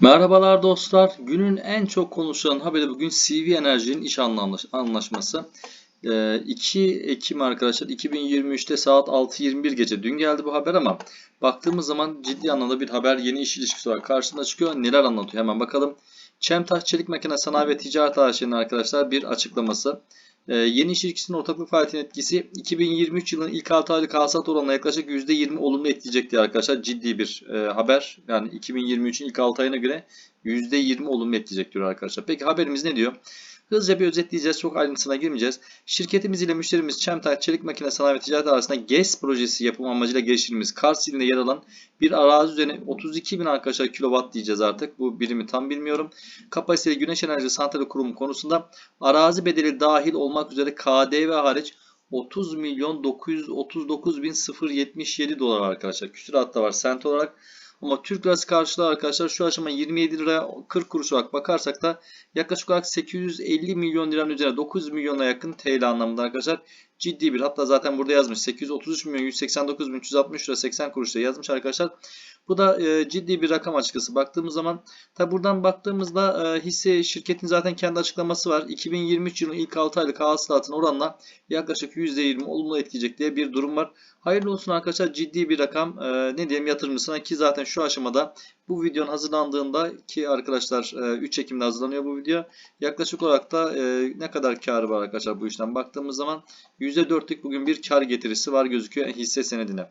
Merhabalar dostlar. Günün en çok konuşulan haberi bugün CV Enerji'nin iş anlaş- anlaşması. Ee, 2 Ekim arkadaşlar 2023'te saat 6.21 gece dün geldi bu haber ama baktığımız zaman ciddi anlamda bir haber yeni iş ilişkisi olarak karşımıza çıkıyor. Neler anlatıyor hemen bakalım. Çemtaş Çelik Makine Sanayi ve Ticaret AŞ'nin arkadaşlar bir açıklaması. Ee, yeni iş ilişkisinin ortaklık faaliyetinin etkisi 2023 yılının ilk 6 aylık hasılat oranına yaklaşık %20 olumlu etkileyecek diye arkadaşlar ciddi bir e, haber. Yani 2023'ün ilk 6 ayına göre %20 olumlu etkileyecek diyor arkadaşlar. Peki haberimiz ne diyor? Hızlıca bir özetleyeceğiz. Çok ayrıntısına girmeyeceğiz. Şirketimiz ile müşterimiz Çemtaş Çelik Makine Sanayi ve Ticaret arasında GES projesi yapım amacıyla geliştirdiğimiz Kars ilinde yer alan bir arazi üzerine 32 bin arkadaşlar kilowatt diyeceğiz artık. Bu birimi tam bilmiyorum. Kapasiteli güneş enerji santrali kurumu konusunda arazi bedeli dahil olmak üzere KDV hariç 30 milyon 939 bin 077 dolar arkadaşlar. Küsurat da var sent olarak. Ama Türk lirası karşılığı arkadaşlar şu aşama 27 lira 40 kuruş olarak bakarsak da yaklaşık olarak 850 milyon liranın üzerine 9 milyona yakın TL anlamında arkadaşlar ciddi bir hatta zaten burada yazmış 833 milyon 189 bin 360 lira 80 kuruş diye yazmış arkadaşlar. Bu da e, ciddi bir rakam açıkçası baktığımız zaman. Tabi buradan baktığımızda e, hisse şirketin zaten kendi açıklaması var. 2023 yılının ilk 6 aylık hasılatın oranla yaklaşık %20 olumlu etkileyecek diye bir durum var. Hayırlı olsun arkadaşlar ciddi bir rakam. E, ne diyeyim yatırımcısına ki zaten şu aşamada bu videonun hazırlandığında ki arkadaşlar e, 3 Ekim'de hazırlanıyor bu video. Yaklaşık olarak da e, ne kadar karı var arkadaşlar bu işten baktığımız zaman %4'lük bugün bir kar getirisi var gözüküyor hisse senedine.